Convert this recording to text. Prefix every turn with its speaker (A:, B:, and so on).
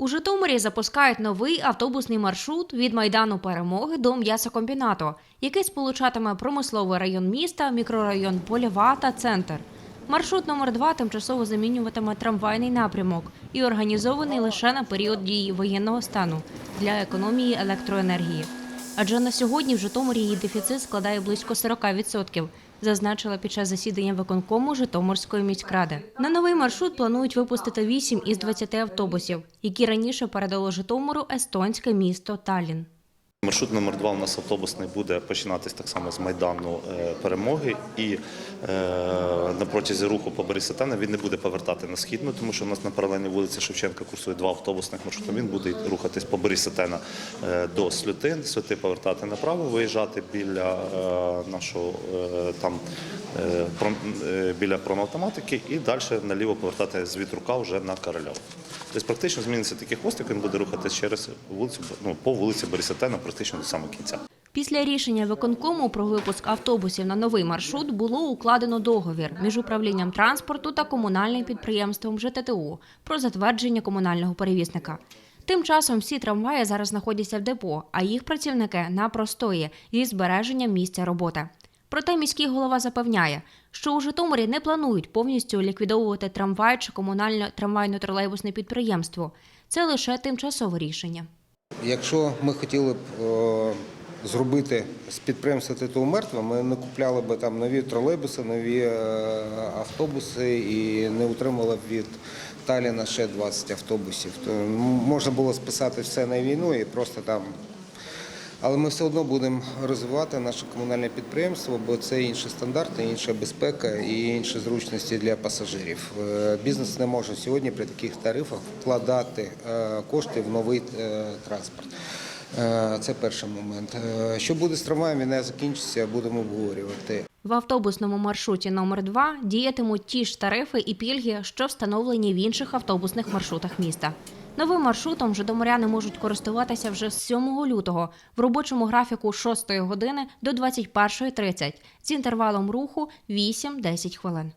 A: У Житомирі запускають новий автобусний маршрут від майдану перемоги до м'ясокомбінату, який сполучатиме промисловий район міста, мікрорайон Польова та центр. Маршрут номер 2 тимчасово замінюватиме трамвайний напрямок і організований лише на період дії воєнного стану для економії електроенергії. Адже на сьогодні в Житомирі її дефіцит складає близько 40%, зазначила під час засідання виконкому Житомирської міськради. На новий маршрут планують випустити 8 із 20 автобусів, які раніше передало Житомиру естонське місто Таллін.
B: Маршрут номер 2 у нас автобусний буде починатись так само з майдану е, перемоги, і е, на протязі руху по Борисатана він не буде повертати на східну, тому що у нас на паралельній вулиці Шевченка курсує два автобусних маршрути. Він буде рухатись по Борисатена е, до Слютин, Слюти повертати направо, виїжджати біля е, нашого там біля промавтоматики і далі наліво повертати з вітрука вже на Корольов. Тобто практично зміниться такий хвостик, він буде рухатись через вулицю, ну, по вулиці Борисатена практично до самого кінця.
A: Після рішення виконкому про випуск автобусів на новий маршрут було укладено договір між управлінням транспорту та комунальним підприємством ЖТТУ про затвердження комунального перевізника. Тим часом всі трамваї зараз знаходяться в депо, а їх працівники на простої зі збереженням місця роботи. Проте міський голова запевняє, що у Житомирі не планують повністю ліквідовувати трамвай чи комунальне трамвайно-тролейбусне підприємство. Це лише тимчасове рішення.
C: Якщо ми хотіли б е, зробити з підприємства ТТУ мертве, ми не купляли б там нові тролейбуси, нові е, автобуси і не утримали б від Таліна ще 20 автобусів. То можна було списати все на війну і просто там. Але ми все одно будемо розвивати наше комунальне підприємство, бо це інші стандарти, інша безпека і інші зручності для пасажирів. Е, Бізнес не може сьогодні при таких тарифах вкладати е, кошти в новий е, транспорт. Це перший момент. Що буде з трамваєм, війна закінчиться, будемо обговорювати.
A: В автобусному маршруті номер 2 діятимуть ті ж тарифи і пільги, що встановлені в інших автобусних маршрутах міста. Новим маршрутом житомиряни можуть користуватися вже з 7 лютого в робочому графіку з 6 години до 21.30 з інтервалом руху 8-10 хвилин.